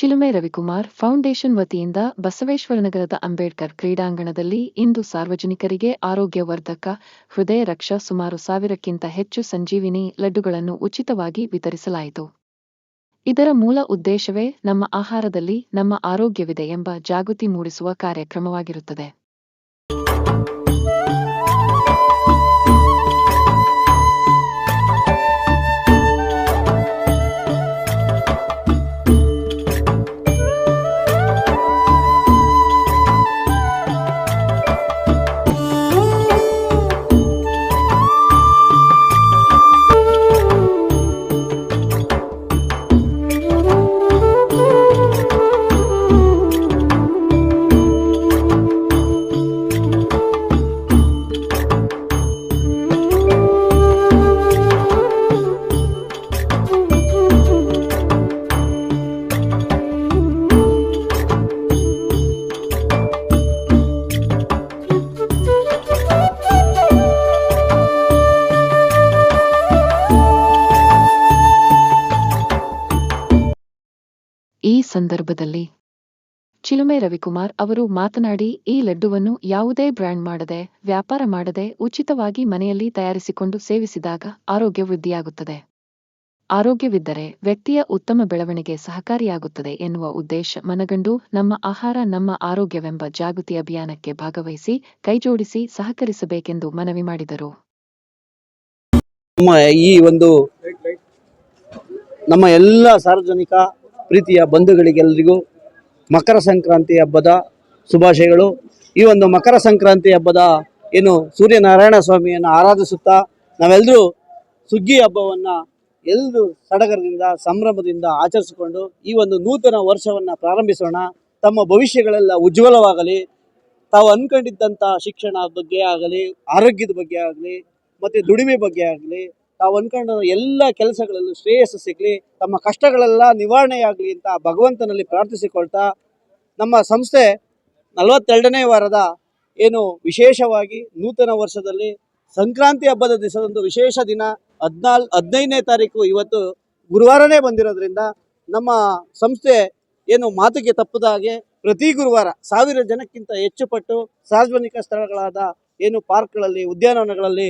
ಚಿಲುಮೆ Ravikumar foundation ವತಿಯಿಂದ ಬಸವೇಶ್ವರನಗರದ ಅಂಬೇಡ್ಕರ್ ಕ್ರೀಡಾಂಗಣದಲ್ಲಿ ಇಂದು ಸಾರ್ವಜನಿಕರಿಗೆ ಆರೋಗ್ಯವರ್ಧಕ, ಹೃದಯ ರಕ್ಷಾ ಸುಮಾರು ಸಾವಿರಕ್ಕಿಂತ ಹೆಚ್ಚು ಸಂಜೀವಿನಿ ಲಡ್ಡುಗಳನ್ನು ಉಚಿತವಾಗಿ ವಿತರಿಸಲಾಯಿತು. ಇದರ ಮೂಲ ಉದ್ದೇಶವೇ ನಮ್ಮ ಆಹಾರದಲ್ಲಿ ನಮ್ಮ ಆರೋಗ್ಯವಿದೆ ಎಂಬ ಜಾಗೃತಿ ಮೂಡಿಸುವ ಕಾರ್ಯಕ್ರಮವಾಗಿರುತ್ತದೆ. ಸಂದರ್ಭದಲ್ಲಿ. ಚಿಲುಮೆ ರವಿಕುಮಾರ್ ಅವರು ಮಾತನಾಡಿ, ಈ ಲಡ್ಡುವನ್ನು ಯಾವುದೇ ಬ್ರ್ಯಾಂಡ್ ಮಾಡದೆ, ವ್ಯಾಪಾರ ಮಾಡದೆ, ಉಚಿತವಾಗಿ ಮನೆಯಲ್ಲಿ ತಯಾರಿಸಿಕೊಂಡು ಸೇವಿಸಿದಾಗ ಆರೋಗ್ಯ ವೃದ್ಧಿಯಾಗುತ್ತದೆ. ಆರೋಗ್ಯವಿದ್ದರೆ ವ್ಯಕ್ತಿಯ ಉತ್ತಮ ಬೆಳವಣಿಗೆ ಸಹಕಾರಿಯಾಗುತ್ತದೆ ಎನ್ನುವ ಉದ್ದೇಶ ಮನಗಂಡು ನಮ್ಮ ಆಹಾರ, ನಮ್ಮ ಆರೋಗ್ಯವೆಂಬ ಜಾಗೃತಿ ಅಭಿಯಾನಕ್ಕೆ ಭಾಗವಹಿಸಿ ಕೈಜೋಡಿಸಿ ಸಹಕರಿಸಬೇಕೆಂದು ಮನವಿ ಮಾಡಿದರು. ನಮ್ಮ ಈ ಒಂದು, ನಮ್ಮ ಎಲ್ಲ ಸಾರ್ವಜನಿಕ ಪ್ರೀತಿಯ ಬಂಧುಗಳಿಗೆಲ್ಲರಿಗೂ ಮಕರ ಸಂಕ್ರಾಂತಿ ಹಬ್ಬದ ಶುಭಾಶಯಗಳು. ಈ ಒಂದು ಮಕರ ಸಂಕ್ರಾಂತಿ ಹಬ್ಬದ ಏನು ಸೂರ್ಯನಾರಾಯಣ ಸ್ವಾಮಿಯನ್ನು ಆರಾಧಿಸುತ್ತಾ ನಾವೆಲ್ಲರೂ ಸುಗ್ಗಿ ಹಬ್ಬವನ್ನು ಎಲ್ಲರೂ ಸಡಗರದಿಂದ, ಸಂಭ್ರಮದಿಂದ ಆಚರಿಸಿಕೊಂಡು ಈ ಒಂದು ನೂತನ ವರ್ಷವನ್ನು ಪ್ರಾರಂಭಿಸೋಣ. ತಮ್ಮ ಭವಿಷ್ಯಗಳೆಲ್ಲ ಉಜ್ವಲವಾಗಲಿ. ತಾವು ಅನ್ಕೊಂಡಿದ್ದಂಥ ಶಿಕ್ಷಣ ಬಗ್ಗೆ ಆಗಲಿ, ಆರೋಗ್ಯದ ಬಗ್ಗೆ ಆಗಲಿ, ಮತ್ತು ದುಡಿಮೆ ಬಗ್ಗೆ ಆಗಲಿ ತಾವು ಅನ್ಕೊಂಡ ಎಲ್ಲ ಕೆಲಸಗಳಲ್ಲೂ ಶ್ರೇಯಸ್ಸು ಸಿಗಲಿ, ತಮ್ಮ ಕಷ್ಟಗಳೆಲ್ಲ ನಿವಾರಣೆಯಾಗಲಿ ಅಂತ ಭಗವಂತನಲ್ಲಿ ಪ್ರಾರ್ಥಿಸಿಕೊಳ್ತಾ ನಮ್ಮ ಸಂಸ್ಥೆ ನಲವತ್ತೆರಡನೇ ವಾರದ ಏನು ವಿಶೇಷವಾಗಿ ನೂತನ ವರ್ಷದಲ್ಲಿ ಸಂಕ್ರಾಂತಿ ಹಬ್ಬದ ದಿವಸದಂದು ವಿಶೇಷ ದಿನ ಹದಿನಾಲ್, ಹದಿನೈದನೇ ತಾರೀಕು ಇವತ್ತು ಗುರುವಾರನೇ ಬಂದಿರೋದ್ರಿಂದ ನಮ್ಮ ಸಂಸ್ಥೆ ಏನು ಮಾತಿಗೆ ತಪ್ಪದ ಹಾಗೆ ಪ್ರತಿ ಗುರುವಾರ ಸಾವಿರ ಜನಕ್ಕಿಂತ ಹೆಚ್ಚು ಪಟ್ಟು ಸಾರ್ವಜನಿಕ ಸ್ಥಳಗಳಾದ ಏನು ಪಾರ್ಕ್ಗಳಲ್ಲಿ, ಉದ್ಯಾನವನಗಳಲ್ಲಿ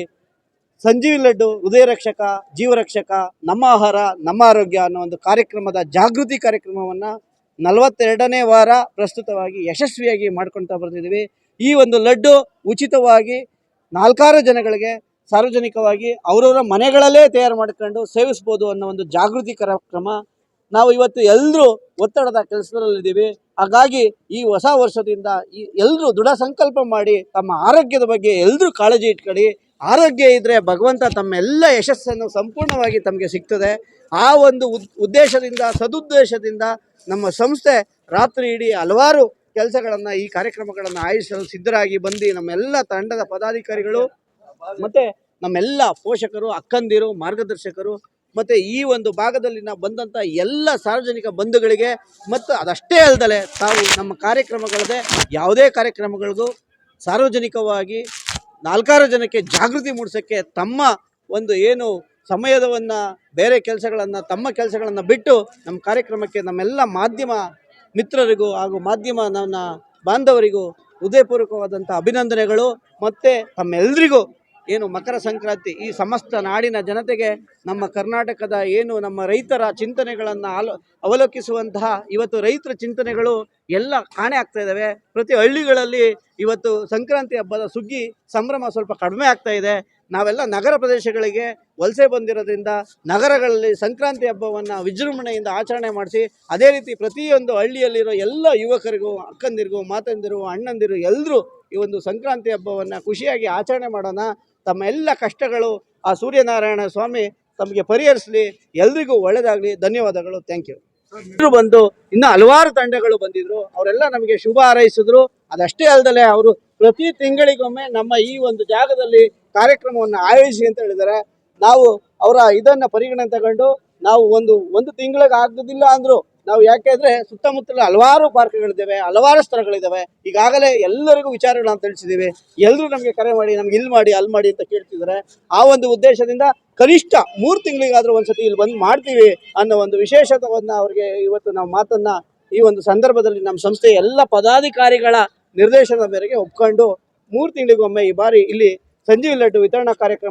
ಸಂಜೀವಿ ಲಡ್ಡು ಹೃದಯ ರಕ್ಷಕ ಜೀವರಕ್ಷಕ, ನಮ್ಮ ಆಹಾರ, ನಮ್ಮ ಆರೋಗ್ಯ ಅನ್ನೋ ಒಂದು ಕಾರ್ಯಕ್ರಮದ ಜಾಗೃತಿ ಕಾರ್ಯಕ್ರಮವನ್ನು ನಲವತ್ತೆರಡನೇ ವಾರ ಪ್ರಸ್ತುತವಾಗಿ ಯಶಸ್ವಿಯಾಗಿ ಮಾಡ್ಕೊಳ್ತಾ ಬರ್ತಿದ್ದೀವಿ ಈ ಒಂದು ಲಡ್ಡು ಉಚಿತವಾಗಿ ನಾಲ್ಕಾರು ಜನಗಳಿಗೆ ಸಾರ್ವಜನಿಕವಾಗಿ ಅವರವರ ಮನೆಗಳಲ್ಲೇ ತಯಾರು ಮಾಡ್ಕೊಂಡು ಸೇವಿಸ್ಬೋದು ಅನ್ನೋ ಒಂದು ಜಾಗೃತಿ ಕಾರ್ಯಕ್ರಮ ನಾವು ಇವತ್ತು ಎಲ್ಲರೂ ಒತ್ತಡದ ಕೆಲಸದಲ್ಲಿದ್ದೀವಿ. ಹಾಗಾಗಿ ಈ ಹೊಸ ವರ್ಷದಿಂದ ಈ ಎಲ್ಲರೂ ದೃಢ ಸಂಕಲ್ಪ ಮಾಡಿ ತಮ್ಮ ಆರೋಗ್ಯದ ಬಗ್ಗೆ ಎಲ್ಲರೂ ಕಾಳಜಿ ಇಟ್ಕೊಳ್ಳಿ ಆರೋಗ್ಯ ಇದ್ದರೆ ಭಗವಂತ ತಮ್ಮೆಲ್ಲ ಯಶಸ್ಸನ್ನು ಸಂಪೂರ್ಣವಾಗಿ ತಮಗೆ ಸಿಗ್ತದೆ. ಆ ಒಂದು ಉದ್, ಉದ್ದೇಶದಿಂದ, ಸದುದ್ದೇಶದಿಂದ ನಮ್ಮ ಸಂಸ್ಥೆ ರಾತ್ರಿ ಇಡೀ ಹಲವಾರು ಕೆಲಸಗಳನ್ನು, ಈ ಕಾರ್ಯಕ್ರಮಗಳನ್ನು ಆಯೋಜಿಸಲು ಸಿದ್ಧರಾಗಿ ಬಂದು ನಮ್ಮೆಲ್ಲ ತಂಡದ ಪದಾಧಿಕಾರಿಗಳು ಮತ್ತು ನಮ್ಮೆಲ್ಲ ಪೋಷಕರು, ಅಕ್ಕಂದಿರು, ಮಾರ್ಗದರ್ಶಕರು ಮತ್ತು ಈ ಒಂದು ಭಾಗದಲ್ಲಿನ ಬಂದಂಥ ಎಲ್ಲ ಸಾರ್ವಜನಿಕ ಬಂಧುಗಳಿಗೆ ಮತ್ತು ಅದಷ್ಟೇ ಅಲ್ಲದೆ ತಾವು ನಮ್ಮ ಕಾರ್ಯಕ್ರಮಗಳದೇ ಯಾವುದೇ ಕಾರ್ಯಕ್ರಮಗಳಿಗೂ ಸಾರ್ವಜನಿಕವಾಗಿ ನಾಲ್ಕಾರು ಜನಕ್ಕೆ ಜಾಗೃತಿ ಮೂಡಿಸೋಕ್ಕೆ ತಮ್ಮ ಒಂದು ಏನು ಸಮಯದವನ್ನು, ಬೇರೆ ಕೆಲಸಗಳನ್ನು, ತಮ್ಮ ಕೆಲಸಗಳನ್ನು ಬಿಟ್ಟು ನಮ್ಮ ಕಾರ್ಯಕ್ರಮಕ್ಕೆ ನಮ್ಮೆಲ್ಲ ಮಾಧ್ಯಮ ಮಿತ್ರರಿಗೂ ಹಾಗೂ ಮಾಧ್ಯಮ ನನ್ನ ಬಾಂಧವರಿಗೂ ಹೃದಯಪೂರ್ವಕವಾದಂಥ ಅಭಿನಂದನೆಗಳು. ಮತ್ತು ತಮ್ಮೆಲ್ಲರಿಗೂ ಏನು ಮಕರ ಸಂಕ್ರಾಂತಿ, ಈ ಸಮಸ್ತ ನಾಡಿನ ಜನತೆಗೆ ನಮ್ಮ ಕರ್ನಾಟಕದ ಏನು ನಮ್ಮ ರೈತರ ಚಿಂತನೆಗಳನ್ನು ಅಲೋ ಅವಲೋಕಿಸುವಂತಹ ಇವತ್ತು ರೈತರ ಚಿಂತನೆಗಳು ಎಲ್ಲ ಕಾಣೆ ಆಗ್ತಾ ಇದ್ದಾವೆ ಪ್ರತಿ ಹಳ್ಳಿಗಳಲ್ಲಿ ಇವತ್ತು ಸಂಕ್ರಾಂತಿ ಹಬ್ಬದ ಸುಗ್ಗಿ ಸಂಭ್ರಮ ಸ್ವಲ್ಪ ಕಡಿಮೆ ಆಗ್ತಾ ಇದೆ. ನಾವೆಲ್ಲ ನಗರ ಪ್ರದೇಶಗಳಿಗೆ ವಲಸೆ ಬಂದಿರೋದ್ರಿಂದ ನಗರಗಳಲ್ಲಿ ಸಂಕ್ರಾಂತಿ ಹಬ್ಬವನ್ನು ವಿಜೃಂಭಣೆಯಿಂದ ಆಚರಣೆ ಮಾಡಿಸಿ, ಅದೇ ರೀತಿ ಪ್ರತಿಯೊಂದು ಹಳ್ಳಿಯಲ್ಲಿರೋ ಎಲ್ಲ ಯುವಕರಿಗೂ, ಅಕ್ಕಂದಿರಿಗೂ ಮಾತಂದಿರು ಅಣ್ಣಂದಿರು ಎಲ್ಲರೂ ಈ ಒಂದು ಸಂಕ್ರಾಂತಿ ಹಬ್ಬವನ್ನು ಖುಷಿಯಾಗಿ ಆಚರಣೆ ಮಾಡೋಣ. ತಮ್ಮ ಎಲ್ಲ ಕಷ್ಟಗಳು ಆ ಸೂರ್ಯನಾರಾಯಣ ಸ್ವಾಮಿ ತಮಗೆ ಪರಿಹರಿಸಲಿ. ಎಲ್ರಿಗೂ ಒಳ್ಳೆಯದಾಗಲಿ ಧನ್ಯವಾದಗಳು. ಥ್ಯಾಂಕ್ ಯು ಇವರು ಬಂದು ಇನ್ನು ಹಲವಾರು ತಂಡಗಳು ಬಂದಿದ್ರು. ಅವರೆಲ್ಲ ನಮಗೆ ಶುಭ ಹಾರೈಸಿದ್ರು. ಅದಷ್ಟೇ ಅಲ್ಲದೆ ಅವರು ಪ್ರತಿ ತಿಂಗಳಿಗೊಮ್ಮೆ ನಮ್ಮ ಈ ಒಂದು ಜಾಗದಲ್ಲಿ ಕಾರ್ಯಕ್ರಮವನ್ನು ಆಯೋಜಿಸಿ ಅಂತ ಹೇಳಿದರೆ ನಾವು ಅವರ ಇದನ್ನು ಪರಿಗಣನೆ ತಗೊಂಡು ನಾವು ಒಂದು ಒಂದು ತಿಂಗಳಿಗೆ ಆಗೋದಿಲ್ಲ ಅಂದ್ರು ನಾವು ಯಾಕೆಂದ್ರೆ ಸುತ್ತಮುತ್ತಲ ಹಲವಾರು ಪಾರ್ಕ್ಗಳಿದ್ದಾವೆ, ಹಲವಾರು ಸ್ಥಳಗಳಿದ್ದಾವೆ. ಈಗಾಗಲೇ ಎಲ್ಲರಿಗೂ ವಿಚಾರಗಳನ್ನ ತಿಳಿಸಿದ್ದೀವಿ ಎಲ್ಲರೂ ನಮಗೆ ಕರೆ ಮಾಡಿ, ನಮ್ಗೆ ಇಲ್ಲಿ ಮಾಡಿ, ಅಲ್ಲಿ ಮಾಡಿ ಅಂತ ಕೇಳ್ತಿದ್ದಾರೆ. ಆ ಒಂದು ಉದ್ದೇಶದಿಂದ ಕನಿಷ್ಠ ಮೂರು ತಿಂಗಳಿಗಾದ್ರೂ ಒಂದ್ಸತಿ ಇಲ್ಲಿ ಬಂದು ಮಾಡ್ತೀವಿ ಅನ್ನೋ ಒಂದು ವಿಶೇಷತವನ್ನ ಅವ್ರಿಗೆ ಇವತ್ತು ನಾವು ಮಾತನ್ನ ಈ ಒಂದು ಸಂದರ್ಭದಲ್ಲಿ ನಮ್ಮ ಸಂಸ್ಥೆಯ ಎಲ್ಲ ಪದಾಧಿಕಾರಿಗಳ ನಿರ್ದೇಶನದ ಮೇರೆಗೆ ಒಪ್ಕೊಂಡು ಮೂರು ತಿಂಗಳಿಗೊಮ್ಮೆ ಈ ಬಾರಿ ಇಲ್ಲಿ ಸಂಜೀವಿ ಲಡ್ಡು ವಿತರಣಾ ಕಾರ್ಯಕ್ರಮ